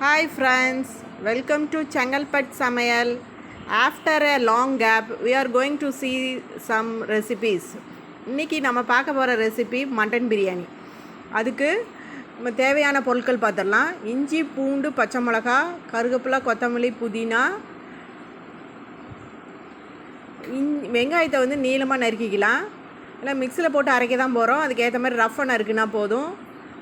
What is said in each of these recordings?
Hi friends welcome to Chengalpattu சமையல் after a long gap we are going to see some recipes இன்னைக்கு நம்ம பார்க்க போகிற recipe mutton biryani அதுக்கு நம்ம தேவையான பொருட்கள் பார்த்துடலாம். இஞ்சி பூண்டு பச்சை மிளகா கருவேப்பிலை கொத்தமல்லி புதினா. இன் வெங்காயத்தை வந்து நீளமாக நறுக்கிக்கலாம். இல்லை மிக்சியில் போட்டு அரைக்க தான் போகிறோம் அதுக்கேற்ற மாதிரி ரஃப்பாக நறுக்குனா போதும்.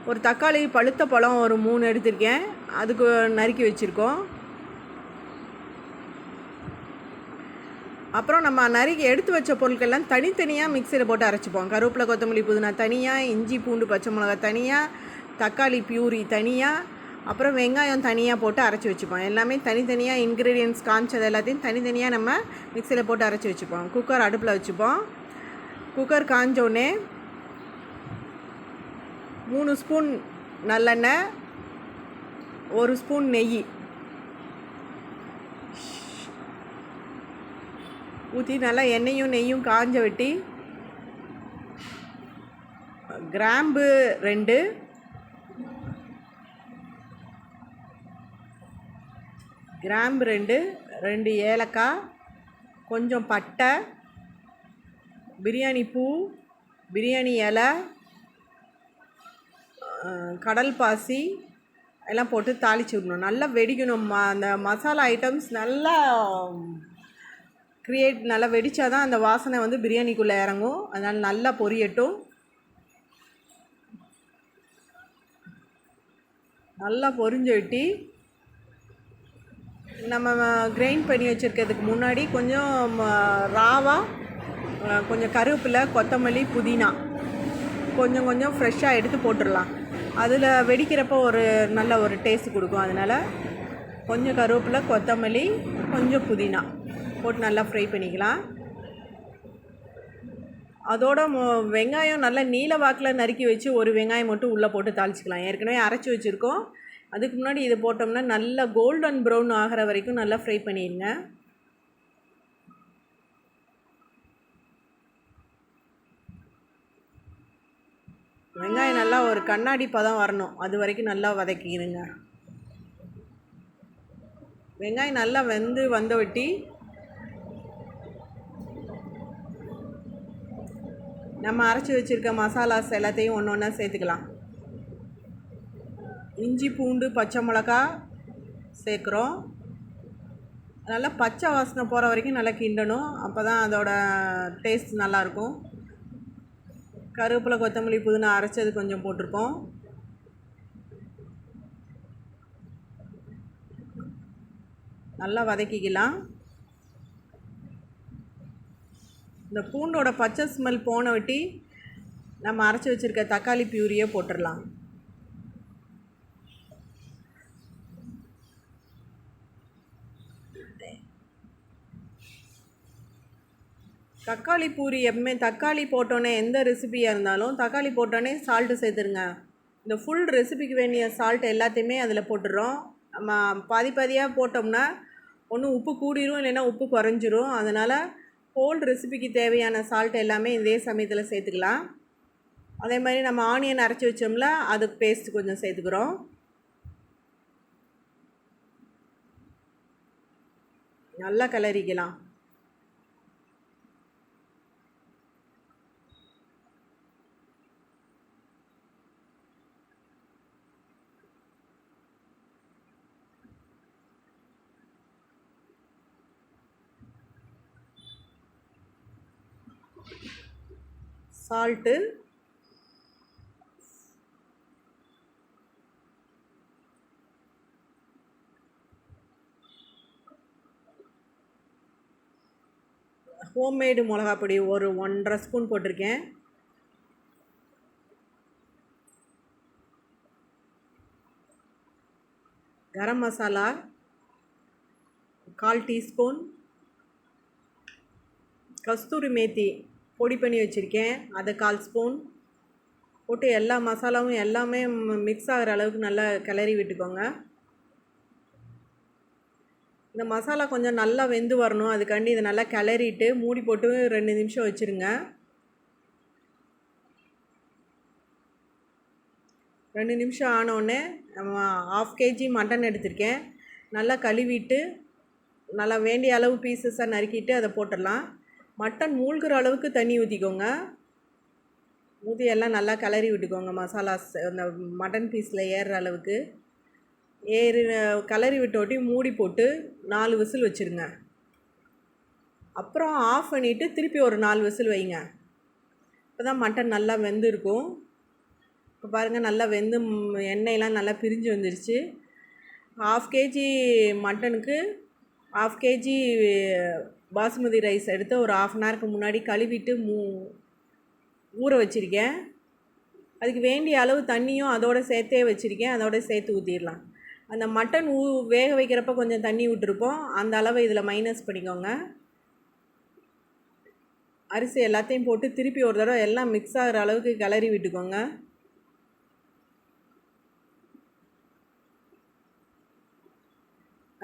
ஒரு தக்காளி பழுத்த பழம் ஒரு மூணு எடுத்திருக்கேன். அதுக்கு நறுக்கி வச்சுருக்கோம். அப்புறம் நம்ம நறுக்கி எடுத்து வச்ச பொருட்கள்லாம் தனித்தனியாக மிக்சியில் போட்டு அரைச்சிப்போம். கருவேப்பிலை கொத்தமல்லி புதினா தனியாக இஞ்சி பூண்டு பச்சை மிளகா தனியாக தக்காளி பியூரி தனியாக அப்புறம் வெங்காயம் தனியாக போட்டு அரைச்சி வச்சுப்போம். எல்லாமே தனித்தனியாக இன்க்ரீடியன்ஸ் காமிச்சது எல்லாத்தையும் தனித்தனியாக நம்ம மிக்சியில் போட்டு அரைச்சி வச்சுப்போம். குக்கர் அடுப்பில் வச்சுப்போம். குக்கர் காஞ்சோடனே மூணு ஸ்பூன் நல்லெண்ணெய் ஒரு ஸ்பூன் நெய். ஊற்றி நல்லா எண்ணெயும் நெய்யும் காஞ்ச வெட்டி கிராம்பு ரெண்டு கிராம்பு ரெண்டு ரெண்டு ஏலக்காய் கொஞ்சம் பட்டை பிரியாணி பூ பிரியாணி இலை கடல் பாசி எல்லாம் போட்டு தாளிச்சு விடணும். நல்லா வெடிக்கணும். ம அந்த மசாலா ஐட்டம்ஸ் நல்லா க்ரியேட் நல்லா வெடித்தா தான் அந்த வாசனை வந்து பிரியாணிக்குள்ளே இறங்கும். அதனால் நல்லா பொரியட்டும். நல்லா பொரிஞ்சு வெட்டி நம்ம கிரைண்ட் பண்ணி வச்சுருக்கிறதுக்கு முன்னாடி கொஞ்சம் ராவாக கொஞ்சம் கருவேப்பிலை கொத்தமல்லி புதினா கொஞ்சம் கொஞ்சம் ஃப்ரெஷ்ஷாக எடுத்து போட்டுடலாம். அதில் வெடிக்கிறப்போ ஒரு நல்ல ஒரு டேஸ்ட் கொடுக்கும். அதனால் கொஞ்சம் கருவேப்பிலை கொத்தமல்லி கொஞ்சம் புதினா போட்டு நல்லா ஃப்ரை பண்ணிக்கலாம். அதோட வெங்காயம் நல்லா நீல வாக்கில் நறுக்கி வச்சு ஒரு வெங்காயம் மட்டும் உள்ளே போட்டு தாளிச்சிக்கலாம். ஏற்கனவே அரைச்சி வச்சுருக்கோம். அதுக்கு முன்னாடி இதை போட்டோம்னா நல்லா கோல்டன் ப்ரௌன் ஆகிற வரைக்கும் நல்லா ஃப்ரை பண்ணிடுங்க. வெங்காயம் நல்லா ஒரு கண்ணாடி பதம் வரணும். அது வரைக்கும் நல்லா வதக்கிடுங்க வெங்காயம் நல்லா வெந்து வந்தவட்டி நம்ம அரைச்சி வச்சுருக்க மசாலாஸ் எல்லாத்தையும் ஒன்று ஒன்றா சேர்த்துக்கலாம். இஞ்சி பூண்டு பச்சை மிளகா சேர்க்குறோம். நல்லா பச்சை வாசனை போகிற வரைக்கும் நல்லா கிண்டணும். அப்போ தான் அதோடய டேஸ்ட் நல்லாயிருக்கும் கருவேப்பிலை கொத்தமல்லி புதினா அரைச்சது கொஞ்சம் போட்டிருக்கோம் நல்லா வதக்கிக்கலாம். இந்த பூண்டோட பச்சை ஸ்மெல் போன வட்டி நம்ம அரைச்சி வச்சுருக்க தக்காளி பியூரியை போட்டுடலாம். தக்காளி பூரி எப்பவுமே தக்காளி போட்டோன்னே எந்த ரெசிபியாக இருந்தாலும் தக்காளி போட்டோன்னே சால்ட்டு சேர்த்துருங்க. இந்த ஃபுல் ரெசிபிக்கு வேண்டிய சால்ட் எல்லாத்தையுமே அதில் போட்டுடுறோம் நம்ம பாதி பாதியாக போட்டோம்னா ஒன்று உப்பு கூடிரும் இல்லைன்னா உப்பு குறைஞ்சிரும். அதனால் ஹோல் ரெசிபிக்கு தேவையான சால்ட் எல்லாமே இதே சமயத்தில் சேர்த்துக்கலாம். அதே மாதிரி நம்ம ஆனியன் அரைச்சி வச்சோம்ல அது பேஸ்ட் கொஞ்சம் சேர்த்துக்கிறோம். நல்லா கிளறிக்கலாம். சால்ட்டு ஹோம்மேடு மிளகா பொடி ஒரு ஒன்றரை ஸ்பூன் போட்டிருக்கேன். கரம் மசாலா கால் டீஸ்பூன். கஸ்தூரி மேத்தி பொடி பண்ணி வச்சுருக்கேன். அதை கால் ஸ்பூன். போட்டு எல்லா மசாலாவும் எல்லாமே மிக்ஸ் ஆகிற அளவுக்கு நல்லா கிளறி விட்டுக்கோங்க. இந்த மசாலா கொஞ்சம் நல்லா வெந்து வரணும். அதுக்காண்டி இதை நல்லா கிளறிட்டு மூடி போட்டு ரெண்டு நிமிஷம் வச்சுருங்க. ரெண்டு நிமிஷம் ஆனோடனே நம்ம ஆஃப் கேஜி மட்டன் எடுத்திருக்கேன். நல்லா கழுவிட்டு நல்லா வேண்டிய அளவு பீசஸாக நறுக்கிட்டு அதை போட்டுடலாம். மட்டன் மூழ்கிற அளவுக்கு தண்ணி ஊற்றிக்கோங்க ஊற்றி எல்லாம் நல்லா கிளறி விட்டுக்கோங்க மசாலாஸ் அந்த மட்டன் பீஸில் ஏறுற அளவுக்கு. ஏறி கிளறி விட்டோட்டி மூடி போட்டு நாலு விசில் வச்சுருங்க. அப்புறம் ஆஃப் பண்ணிவிட்டு திருப்பி ஒரு நாலு விசில் வைங்க. இப்போ தான் மட்டன் நல்லா வெந்திருக்கும். இப்போ பாருங்கள் நல்லா வெந்து எண்ணெயெலாம் எண்ணெயெல்லாம் நல்லா பிரிஞ்சு வந்துருச்சு. ஹாஃப் கேஜி மட்டனுக்கு ஹாஃப் கேஜி பாசுமதி ரைஸ் எடுத்து ஒரு ஆஃப் அன் ஹவருக்கு முன்னாடி கழுவிட்டு மூ ஊற வச்சுருக்கேன். அதுக்கு வேண்டிய அளவு தண்ணியும் அதோட சேர்த்தே வச்சுருக்கேன். அதோட சேர்த்து ஊற்றிடலாம் அந்த மட்டன் ஊ வேக வைக்கிறப்ப கொஞ்சம் தண்ணி விட்டுருப்போம். அந்த அளவு இதில் மைனஸ் பண்ணிக்கோங்க. அரிசி எல்லாத்தையும் போட்டு திருப்பி ஒரு தடவை எல்லாம் மிக்ஸ் ஆகிற அளவுக்கு கிளறி விட்டுக்கோங்க.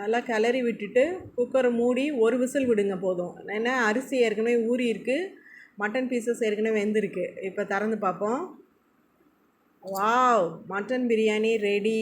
நல்லா கிளறி விட்டுட்டு குக்கரை மூடி ஒரு விசில் விடுங்க போதும். ஏன்னா அரிசி ஏற்கனவே ஊறி இருக்குது மட்டன் பீசஸ் ஏற்கனவே வெந்திருக்கு. இப்போ திறந்து பார்ப்போம். Wow mutton biryani ready